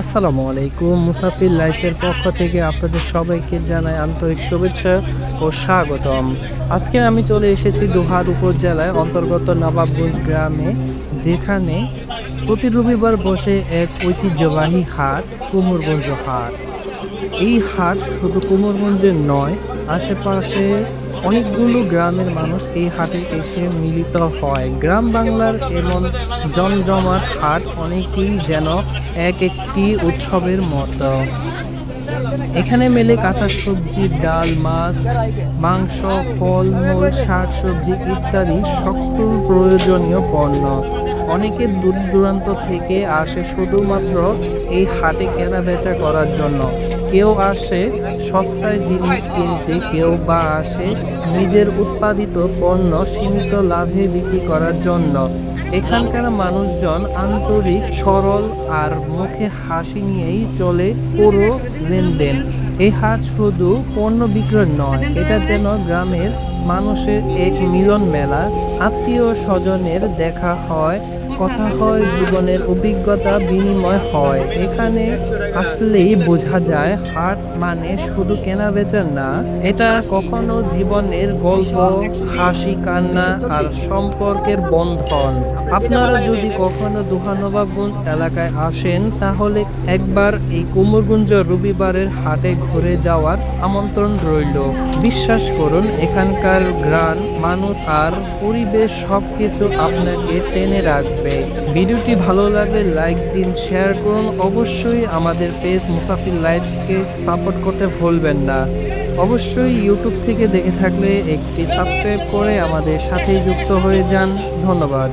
আসসালামু আলাইকুম, মুসাফির লাইফের পক্ষ থেকে আপনাদের সবাইকে জানাই আন্তরিক শুভেচ্ছা ও স্বাগতম। আজকে আমি চলে এসেছি দোহার উপজেলায় অন্তর্গত নবাবগঞ্জ গ্রামে, যেখানে প্রতি রবিবার বসে এক ঐতিহ্যবাহী হাট, কুমোরগঞ্জ হাট। এই হাট শুধু কুমোরগঞ্জের নয়, আশেপাশে অনেকগুলো গ্রামের মানুষ এই হাটে এসে মিলিত হয়। গ্রাম বাংলার এমন জমজমাট হাট অনেকেই যেন এক একটি উৎসবের মতো। এখানে মেলে কাঁচা সবজি, ডাল, মাছ, মাংস, ফল, মূল শাক সবজি ইত্যাদি সকল প্রয়োজনীয় পণ্য। অনেকে দূর দূরান্ত থেকে আসে শুধুমাত্র এই হাটে কেনা বেচা করার জন্য। কেউ আসে সস্তায় জিনিস কিনতে, কেউ বা আসে নিজের উৎপাদিত পণ্য সীমিত লাভে বিক্রি করার জন্য। এখানকার মানুষজন আন্তরিক, সরল আর মুখে হাসি নিয়েই চলে পুরো লেনদেন। এই হাট শুধু পণ্য বিক্রয় নয়, এটা যেন গ্রামের মানুষের এক মিলন মেলা আত্মীয় স্বজনের দেখা হয় কথা হয়, জীবনের অভিজ্ঞতা বিনিময় হয়। এখানে আসলেই বোঝা যায়, হাট মানে শুধু কেনা বেচা না, এটা কখনো জীবনের গল্প, হাসি, কান্না আর সম্পর্কের বন্ধন। আপনারা যদি কখনো দুহানবাবগঞ্জ এলাকায় আসেন, তাহলে একবার এই কুমোরগঞ্জ রবিবারের হাটে ঘুরে যাওয়ার আমন্ত্রণ রইল। বিশ্বাস করুন, এখানকার গ্রান, মানুষ আর পরিবেশ সবকিছু আপনাকে টেনে রাখবে। ভিডিওটি ভালো লাগলে লাইক দিন, শেয়ার করুন। অবশ্যই আমাদের পেজ মুসাফির লাইফসকে সাপোর্ট করতে ভুলবেন না। অবশ্যই ইউটিউব থেকে দেখে থাকলে একটি সাবস্ক্রাইব করে আমাদের সাথে যুক্ত হয়ে যান। ধন্যবাদ।